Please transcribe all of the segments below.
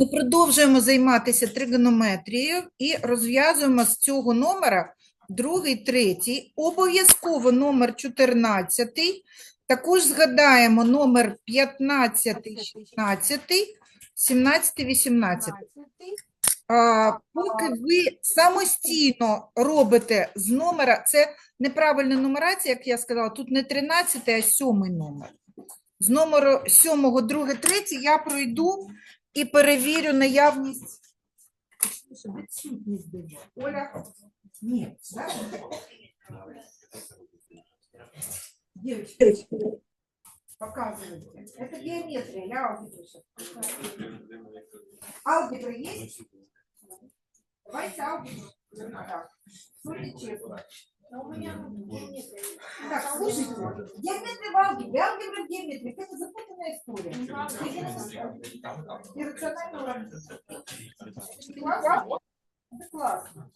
Ми продовжуємо займатися тригонометрією і розв'язуємо з цього номера другий, третій, обов'язково номер 14, також згадаємо номер 15, 16, 17, 18. А, поки ви самостійно робите з номера, це неправильна нумерація, як я сказала, тут не 13, а 7 номер. З номеру 7, 2, 3 я пройду і перевірю наявність. Щоб відсутність була. Оля, ні, да? Девочки, показывайте. Это геометрия, я алгебру сейчас покажу. Алгебра есть? Давайте алгебру. Так, смотрите честно. Так, слушайте, геометрия в алгебре, алгебра в геометрии, это запутанная история. Иррациональный уравнение. Классно? Это классно.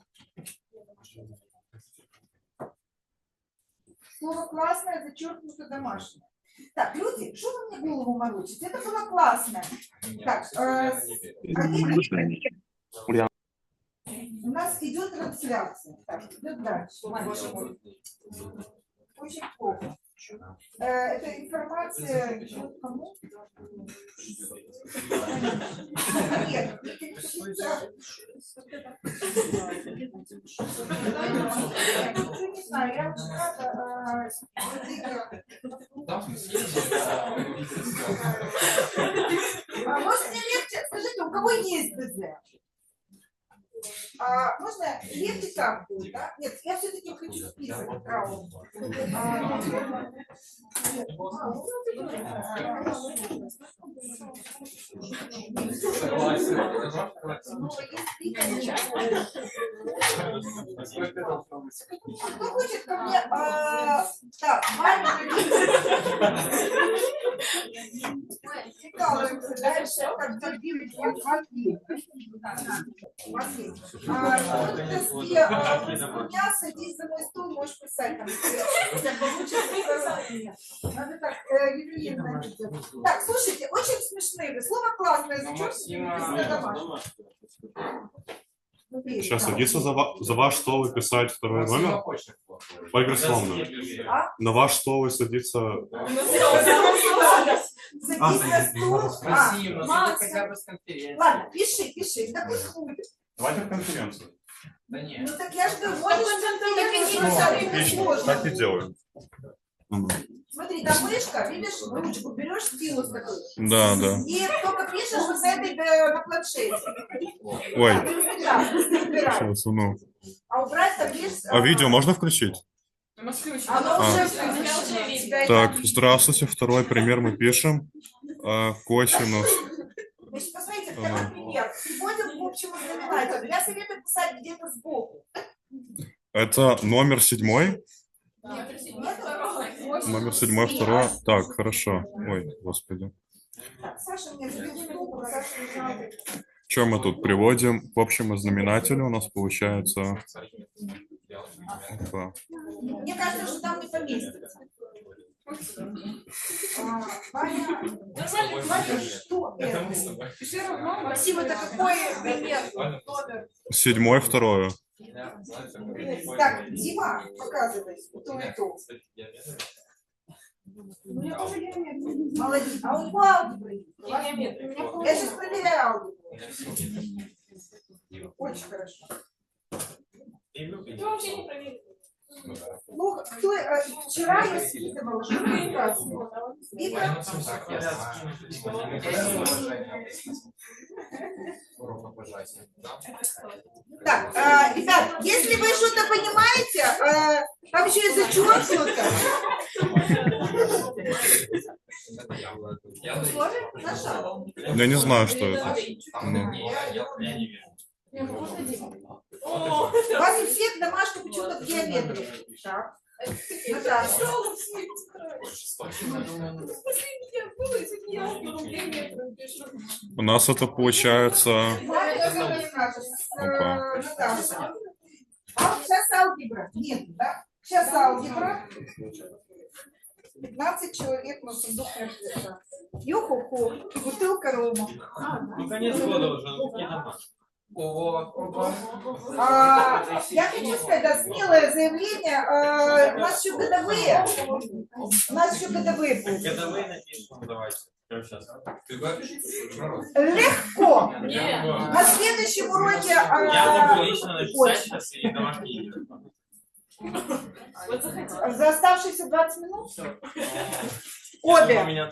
Слово классное зачеркнуто домашнее. Так, люди, что вы мне голову морочите? Это было классно. Так, э, у нас идет трансляция. Так, идет дальше. Очень плохо. Э, эта информация идет кому? Нет, я не знаю, я очень рада, э, А может мне легче? Скажите, у кого есть ДЗ? А, можно легче так будет, да? Нет, я все-таки хочу список травм. А. Ну. А Кто хочет ко мне? а, Так, Прикалываемся дальше, как забили А, тут доски, а, меня садись за мой стул, можешь писать там. если получится. Надо так, слушайте, очень смешные вы. Слово классное, зачем Сейчас садится за, ва- за ваш стол и писать второй номер. Ольга Александровна, А? на ваш стол и садится... Садись за стул. А, Спасибо, ну Макс. это хотя бы с конференции. Ладно, пиши, пиши, да пусть будет. Давайте в конференцию. Да нет. Ну так я же говорю, Ну, Отлично, так и делаем. Смотри, там мышка, видишь, ручку берешь, стилус такой. Да, да. И только пишешь вот на этой, э, на планшете. Ой, А, ты ну. А убрать там есть... А видео можно включить? Так, там- здравствуйте. Второй пример мы пишем. А, косинус. Значит, посмотрите, Ага. второй пример. Приводим к общему знаменателю. Я советую писать где-то сбоку. Это номер седьмой. Нет? Номер седьмой, второй. Так, хорошо. Ой, господи. Так. Что мы тут приводим к общему знаменателю? У нас получается... Опа. Мне кажется, что там не поместится. Ваня, что это? Все равно, Максим, это какой пример? Номер? Седьмой, второе. Так, Дима, показывай, то и то. Молодец. А он по алгебре. Я сейчас проверяю алгебру. Очень хорошо. Ну, кто, э, вчера я скидывала, что прекрасно. Вика, так, э, ребят, если вы что-то понимаете, э, там еще и зачеркнуто. Сложно? Нажала. Я не знаю, что это. Ну. У вас у всех домашка почему-то в геометрии. Так. Наташа. У нас это получается... Опа. А сейчас алгебра. Нет, да? Сейчас алгебра. 15 человек на сундук мертвеца. Йо-хо-хо, бутылка рома. Ну, конец года уже, ну какие Ого. А, я хочу сказать, да, смелое заявление. А, у нас еще годовые. У нас еще годовые будут. Годовые напишем, давайте. Легко. Нет. На следующем уроке... Я а, могу лично написать сейчас и. За оставшиеся 20 минут? Обе.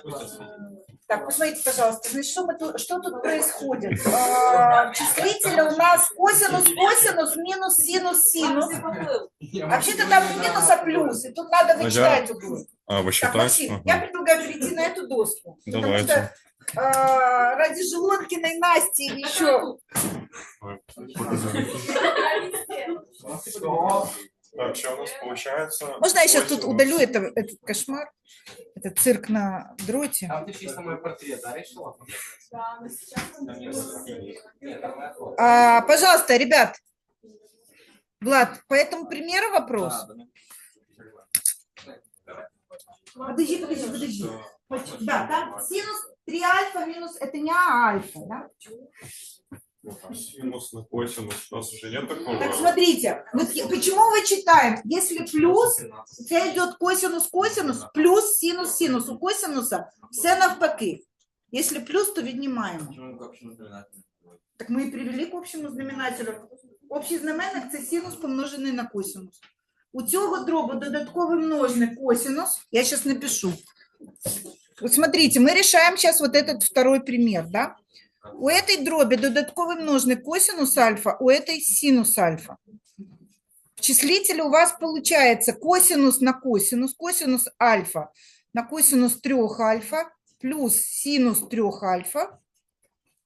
Так, посмотрите, пожалуйста, значит, что, мы тут, что тут происходит? А, числители у нас косинус, косинус, минус, синус, синус. Вообще-то там не минус, а плюс, и тут надо вычитать. углы. А, вы Так, я предлагаю перейти на эту доску. Потому Давайте. что а, ради Желудкиной Насти еще... Так, что у нас получается? Можно я сейчас тут удалю это, этот кошмар? Это цирк на дроте. Там ты чисто мой портрет, да, решила? А, пожалуйста, ребят. Влад, по этому примеру вопрос? Подожди, подожди, подожди. Да, там синус 3 альфа минус, это не А альфа, да? Синус на косинус. У нас уже нет такого. Так смотрите, вот я- почему мы читаем? Если плюс, у тебя идет косинус, косинус, плюс синус, синус. У косинуса все навпаки. Если плюс, то віднімаємо. Так ми і привели к общому знаменателю. Общий знаменник це синус помножений на косинус. У цього дробу додатковий множник косинус. Я сейчас напишу. Вот смотрите, мы решаем сейчас вот этот второй пример, да? У этой дроби додатковый множник косинус альфа, у этой синус альфа. В числителе у вас получается косинус на косинус, косинус альфа на косинус 3 альфа плюс синус 3 альфа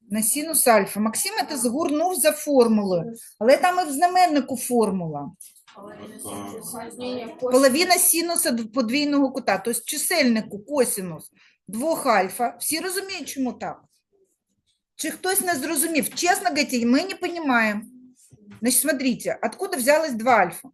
на синус альфа. Максим це згорнув за формулою, але там і в знаменнику формула. Половина синуса д- подвійного кута, тобто в чисельнику косинус 2 альфа. Всі розуміють, чому так? Чи хтось не зрозумів? Чесно говорите, ми не розуміємо. Значить, смотрите, откуда взялось 2 альфа?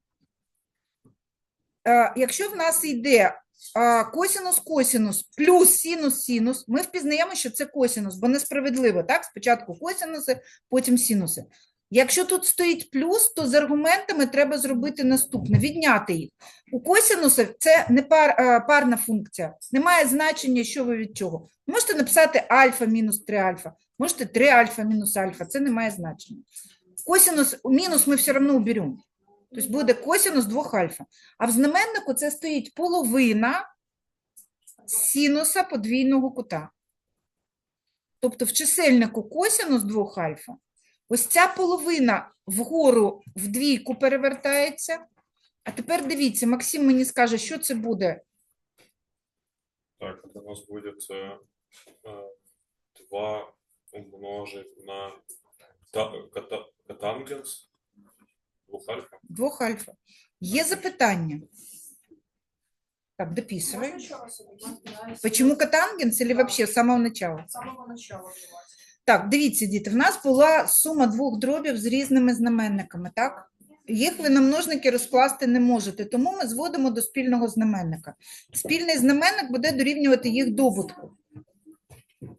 Е, Якщо в нас йде а, косинус, косинус плюс синус, синус, ми впізнаємо, що це косинус, бо несправедливо, так? Спочатку косинуси, потім синуси. Якщо тут стоїть плюс, то з аргументами треба зробити наступне: відняти їх. У косинуса це не пар, а, парна функція, немає значення, що ви від чого. Можете написати альфа мінус 3 альфа, можете 3 альфа мінус альфа, це не має значення. Косинус, мінус ми все одно уберемо. Тобто буде косинус 2 альфа. А в знаменнику це стоїть половина синуса подвійного кута. Тобто в чисельнику косинус 2 альфа, ось ця половина вгору в двійку перевертається. А тепер дивіться, Максим мені скаже, що це буде. Так, это у нас будет э, э, 2 умножить на та- кота- котангенс двух альфа. 2 альфа. Є запитання? Так, дописывай. Почему котангенс или вообще с самого начала? С самого начала давайте. Так, дивіться, діти, в нас була сума двох дробів з різними знаменниками, так? Їх ви на множники розкласти не можете, тому ми зводимо до спільного знаменника. Спільний знаменник буде дорівнювати їх добутку.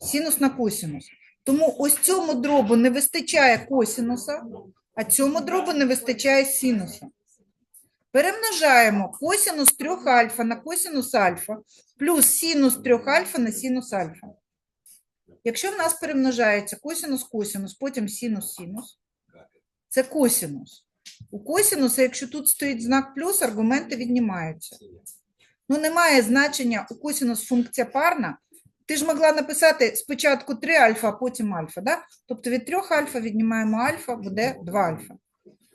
Синус на косинус. Тому ось цьому дробу не вистачає косинуса, а цьому дробу не вистачає синуса. Перемножаємо косинус 3 альфа на косинус альфа плюс синус 3 альфа на синус альфа. Якщо в нас перемножається косинус, косинус, потім синус, синус, це косинус. У косинуса, якщо тут стоїть знак плюс, аргументи віднімаються. Ну, немає значення у косинус функція парна. Ти ж могла написати спочатку 3 альфа, а потім альфа. Да? Тобто від 3 альфа віднімаємо альфа, буде 2 альфа.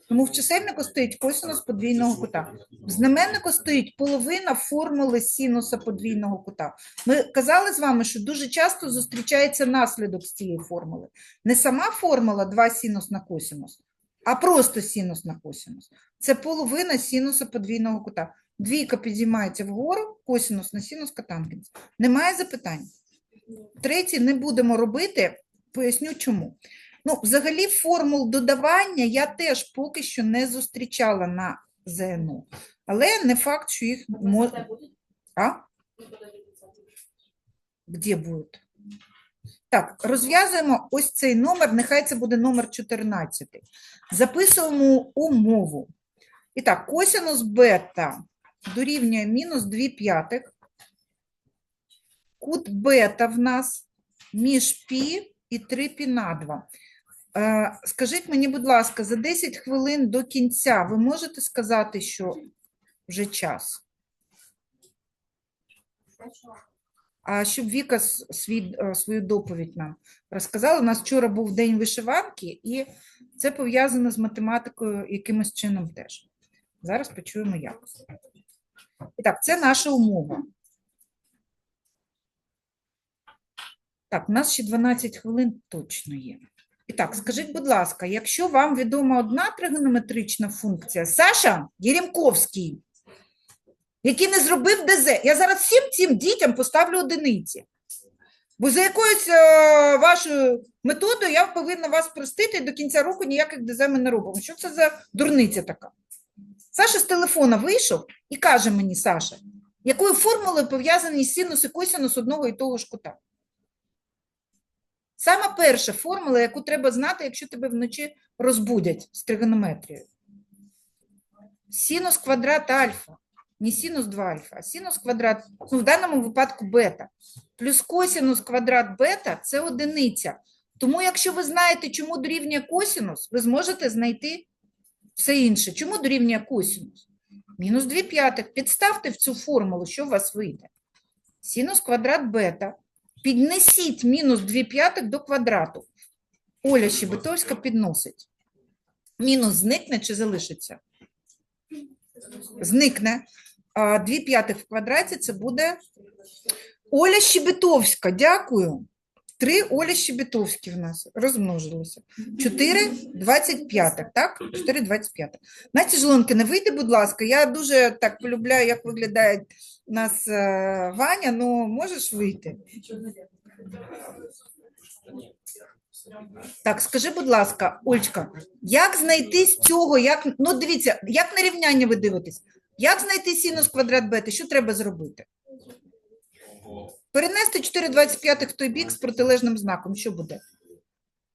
Тому в чисельнику стоїть косинус подвійного кута. В знаменнику стоїть половина формули синуса подвійного кута. Ми казали з вами, що дуже часто зустрічається наслідок з цієї формули. Не сама формула 2 синус на косинус, а просто синус на косинус. Це половина синуса подвійного кута. Двійка підіймається вгору, косинус на синус котангенс. Немає запитань. Третій не будемо робити, поясню чому. Ну, взагалі, формул додавання я теж поки що не зустрічала на ЗНО. Але не факт, що їх можна. А? Где будет? Так, розв'язуємо ось цей номер, нехай це буде номер 14. Записуємо умову. І так, косинус бета дорівнює мінус 2 п'ятих. Кут бета в нас між пі і 3 пі на 2. Е, Скажіть мені, будь ласка, за 10 хвилин до кінця ви можете сказати, що вже час? А щоб Віка свій, е, свою доповідь нам розказала. У нас вчора був день вишиванки, і це пов'язано з математикою якимось чином теж. Зараз почуємо як. І так, це наша умова. Так, у нас ще 12 хвилин точно є. І так, скажіть, будь ласка, якщо вам відома одна тригонометрична функція, Саша Єрімковський, який не зробив ДЗ, я зараз всім цим дітям поставлю одиниці. Бо за якоюсь е, вашою методою я повинна вас простити і до кінця року ніяких ДЗ ми не робимо. Що це за дурниця така? Саша з телефона вийшов і каже мені, Саша, якою формулою пов'язані синус і косинус одного і того ж кута? Сама перша формула, яку треба знати, якщо тебе вночі розбудять з тригонометрією. Синус квадрат альфа. Не синус 2 альфа, а синус квадрат, ну в даному випадку бета. Плюс косинус квадрат бета – це одиниця. Тому якщо ви знаєте, чому дорівнює косинус, ви зможете знайти все інше. Чому дорівнює косинус? Мінус 2 п'ятих. Підставте в цю формулу, що у вас вийде. Синус квадрат бета. Піднесіть мінус 2 п'ятих до квадрату. Оля Щебетовська підносить. Мінус зникне чи залишиться? Зникне. А 2 п'ятих в квадраті це буде Оля Щебетовська. Дякую. Три Оля Щебетовські в нас розмножилися. 4 25, так? 4 25. Настя Жолонкина, вийди, будь ласка. Я дуже так полюбляю, як виглядає у нас е, Ваня, ну можеш вийти? Так, скажи, будь ласка, Ольчка, як знайти з цього, як, ну дивіться, як на рівняння ви дивитесь? Як знайти синус квадрат бета? Що треба зробити? Перенести 4,25 в той бік з протилежним знаком. Що буде?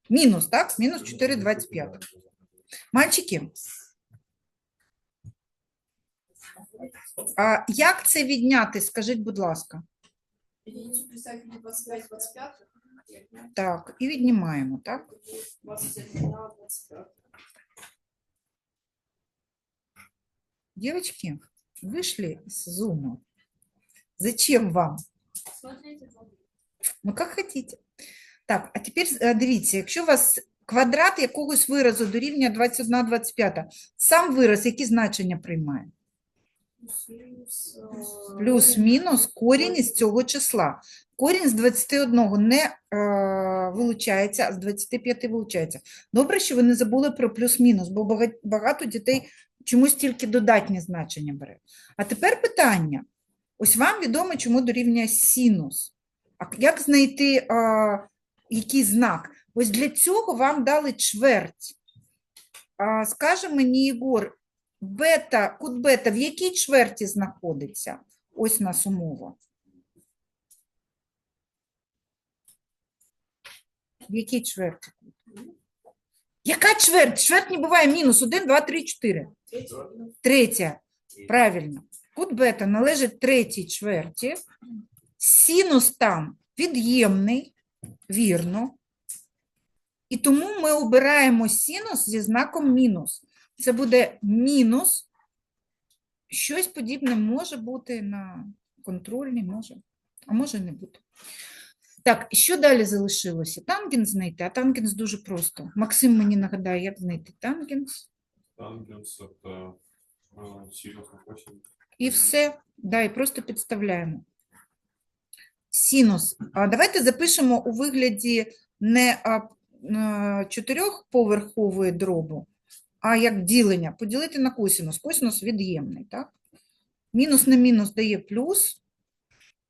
Мінус, так? Мінус 4,25. Мальчики, а як це відняти? Скажіть, будь ласка. Единицу представителей 25, 25, Так, і віднімаємо, так? 21 на 25. Девочки, вышли с зума. Зачем вам? Ну, як хотіте. Так, а тепер дивіться, якщо у вас квадрат якогось виразу дорівнює 21, 25, сам вираз які значення приймає? плюс, э, Плюс-мінус корінь із цього числа. Корінь з 21 не е, вилучається, а з 25 вилучається. Добре, що ви не забули про плюс-мінус, бо багато дітей чомусь тільки додатні значення бере. А тепер питання. Ось вам відомо, чому дорівнює синус. А як знайти е, який знак? Ось для цього вам дали чверть. А, скаже мені Єгор, бета, кут бета в якій чверті знаходиться? Ось у нас умова. В якій чверті? Яка чверть? Чверть не буває мінус 1, 2, 3, 4. Третя. Правильно. Кут бета належить третій чверті. Синус там від'ємний, вірно. І тому ми обираємо синус зі знаком мінус. Це буде мінус. Щось подібне може бути на контрольній, може, а може не бути. Так, що далі залишилося? Тангенс знайти, а тангенс дуже просто. Максим мені нагадає, як знайти тангенс. Тангенс э, синус на косинус. І все. Да, і просто підставляємо. Синус. А давайте запишемо у вигляді не а, чотирьохповерхової дробу, а як ділення. Поділити на косинус. Косинус від'ємний, так? Мінус на мінус дає плюс.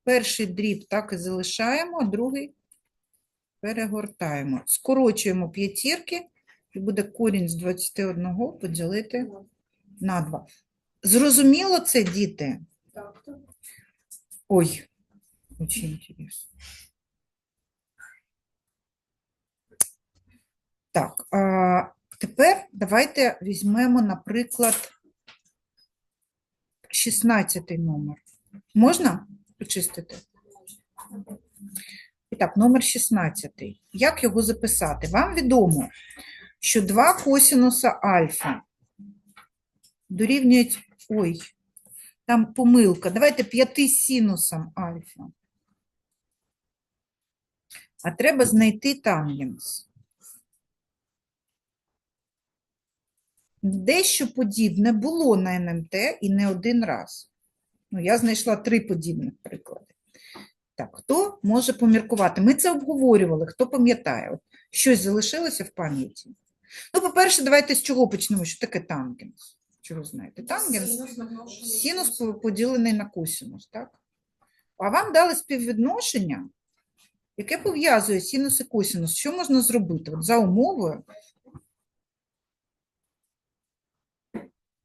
Перший дріб так і залишаємо, а другий перегортаємо. Скорочуємо п'ятірки, і буде корінь з 21 поділити на 2. Зрозуміло це, діти? Так. Ой, очень интересно. Так, а, тепер давайте візьмемо, наприклад, 16 номер. Можна почистити? І так, номер 16. Як його записати? Вам відомо, що два косінуса альфа дорівнюють. Ой, там помилка. Давайте п'яти синусом альфа. А треба знайти тангенс. Дещо подібне було на НМТ і не один раз. Ну, я знайшла три подібних приклади. Так, хто може поміркувати? Ми це обговорювали, хто пам'ятає? Щось залишилося в пам'яті? Ну, по-перше, давайте з чого почнемо? Що таке тангенс? Ви знаєте? Тангенс Синус поділений на косинус, так? А вам дали співвідношення, яке пов'язує синус і косинус. Що можна зробити? От за умовою.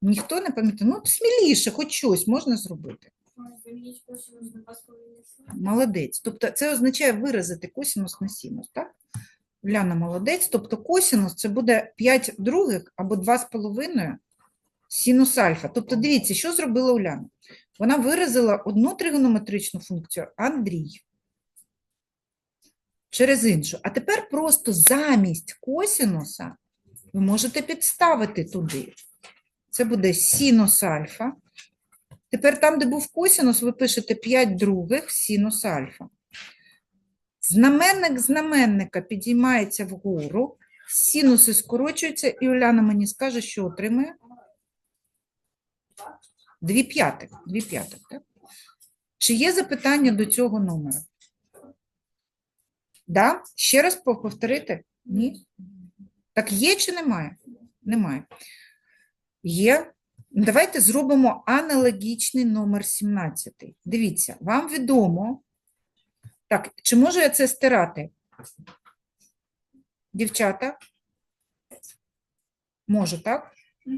Ніхто не пам'ятає. Ну, сміліше, хоч щось можна зробити. Замініть косинус на 2,5. Молодець. Тобто це означає виразити косинус на синус, так? Уляна молодець. Тобто косинус це буде 5 других або 2,5 синус альфа. Тобто дивіться, що зробила Уляна? Вона виразила одну тригонометричну функцію Андрій через іншу. А тепер просто замість косинуса ви можете підставити туди. Це буде синус альфа. Тепер там, де був косинус, ви пишете 5 других синус альфа. Знаменник знаменника підіймається вгору, синуси скорочуються, і Уляна мені скаже, що отримає. Дві п'ятих. Дві п'ятих, так? Чи є запитання до цього номера? Да? Ще раз повторити? Ні? Так є чи немає? Немає. Є. Давайте зробимо аналогічний номер 17. Дивіться, вам відомо. Так, чи можу я це стирати? Дівчата? Можу, так? А,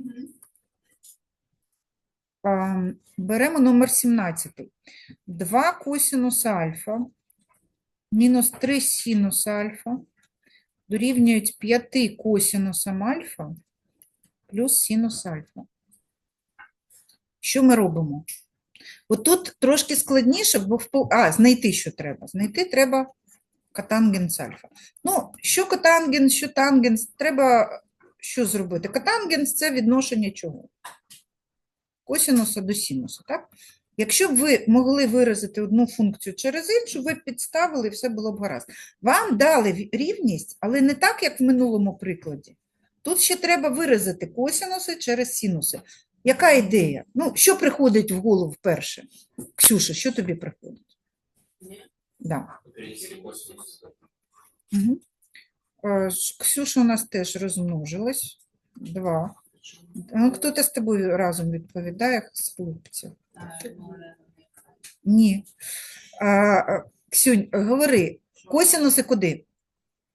Беремо номер 17. 2 косинус альфа мінус 3 синус альфа дорівнюють 5 косинусам альфа плюс синус альфа. Що ми робимо? От тут трошки складніше, бо в пол- а, знайти що треба. Знайти треба котангенс альфа. Ну, що котангенс, що тангенс, треба що зробити? Котангенс – це відношення чого? Косінуса до синуса, так? Якщо б ви могли виразити одну функцію через іншу, ви б підставили і все було б гаразд. Вам дали рівність, але не так, як в минулому прикладі. Тут ще треба виразити косінуси через синуси. Яка ідея? Ну, що приходить в голову перше? Ксюша, що тобі приходить? Да. Угу. Ксюша у нас теж розмножилась. Два. Ну, хто-то з тобою разом відповідає з хлопців. Ні. А, Ксюнь, говори, косінуси куди?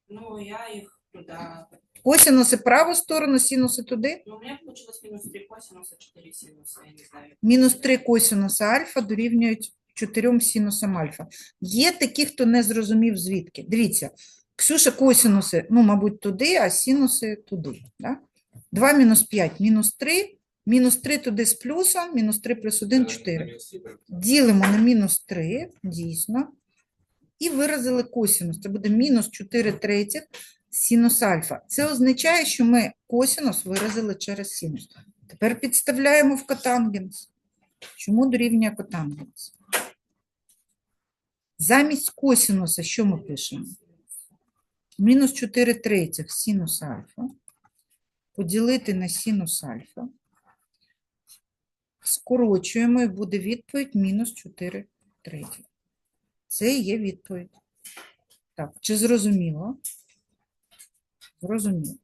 Ну, я их туда... Косінуси праву сторону, синуси туди. Ну, у меня получилось минус 3 косинуса, 4 синуса, я не знаю. Мінус 3 косінуса альфа дорівнюють 4 синусам альфа. Є такі, хто не зрозумів звідки. Дивіться, Ксюша косінуси, ну, мабуть, туди, а синуси туди. Да? 2 мінус 5, мінус 3, мінус 3 туди з плюсом, мінус 3 плюс 1 – 4. Ділимо на мінус 3, дійсно, і виразили косінус. Це буде мінус 4 третіх синус альфа. Це означає, що ми косінус виразили через синус. Тепер підставляємо в котангенс. Чому дорівнює котангенс? Замість косінуса що ми пишемо? Мінус 4 третіх синус альфа. Поділити на синус альфа. Скорочуємо і буде відповідь мінус 4 треті. Це і є відповідь. Так, чи зрозуміло? Зрозуміло.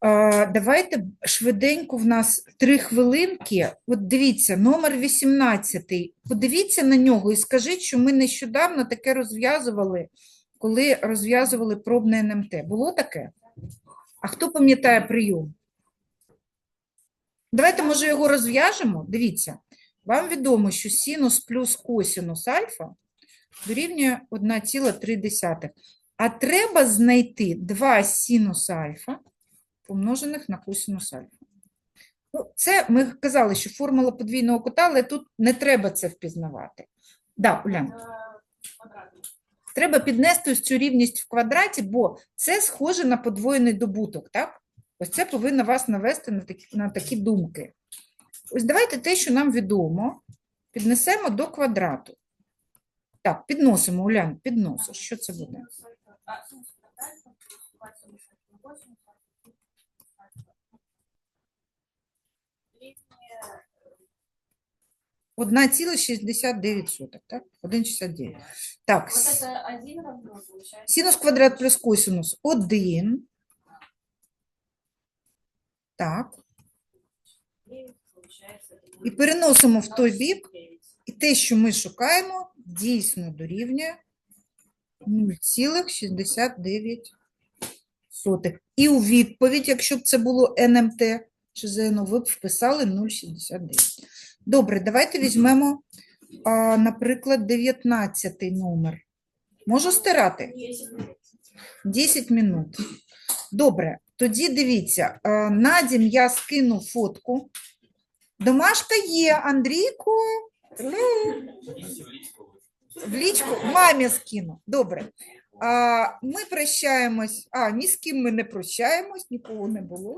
А, давайте швиденько в нас три хвилинки. От дивіться, номер 18. Подивіться на нього і скажіть, що ми нещодавно таке розв'язували, коли розв'язували пробне НМТ. Було таке? А хто пам'ятає прийом? Давайте, може, його розв'яжемо. Дивіться. Вам відомо, що синус плюс косинус альфа дорівнює 1,3. А треба знайти 2 синус альфа помножених на косинус альфа. Ну, це ми казали, що формула подвійного кута, але тут не треба це впізнавати. Да, Улян, Е. треба піднести ось цю рівність в квадраті, бо це схоже на подвоєний добуток, так? Ось це повинно вас навести на такі, на такі думки. Ось давайте те, що нам відомо, піднесемо до квадрату. Так, підносимо, Улян, підносиш. Що це буде? Синус альфа- а, синус квадратний плюс два синус альфа, косинус альфа, плюс альфа. Рівня, 1,69, так? 1,69. Так, Вот это один равно получается. синус квадрат плюс косинус 1. Так, Девять получается. і переносимо в той бік. І те, що ми шукаємо, дійсно дорівнює 0,69. І у відповідь, якщо б це було НМТ чи ЗНО, ви б вписали 0,69. Добре, давайте візьмемо, наприклад, 19 номер. Можу стирати? Десять минут. 10 минут. Добре, тоді дивіться, Надім я скину фотку. Домашка є, Андрійку. В лічку мамі скину. Добре. А, ми прощаємось. А, ні з ким ми не прощаємось, нікого не було.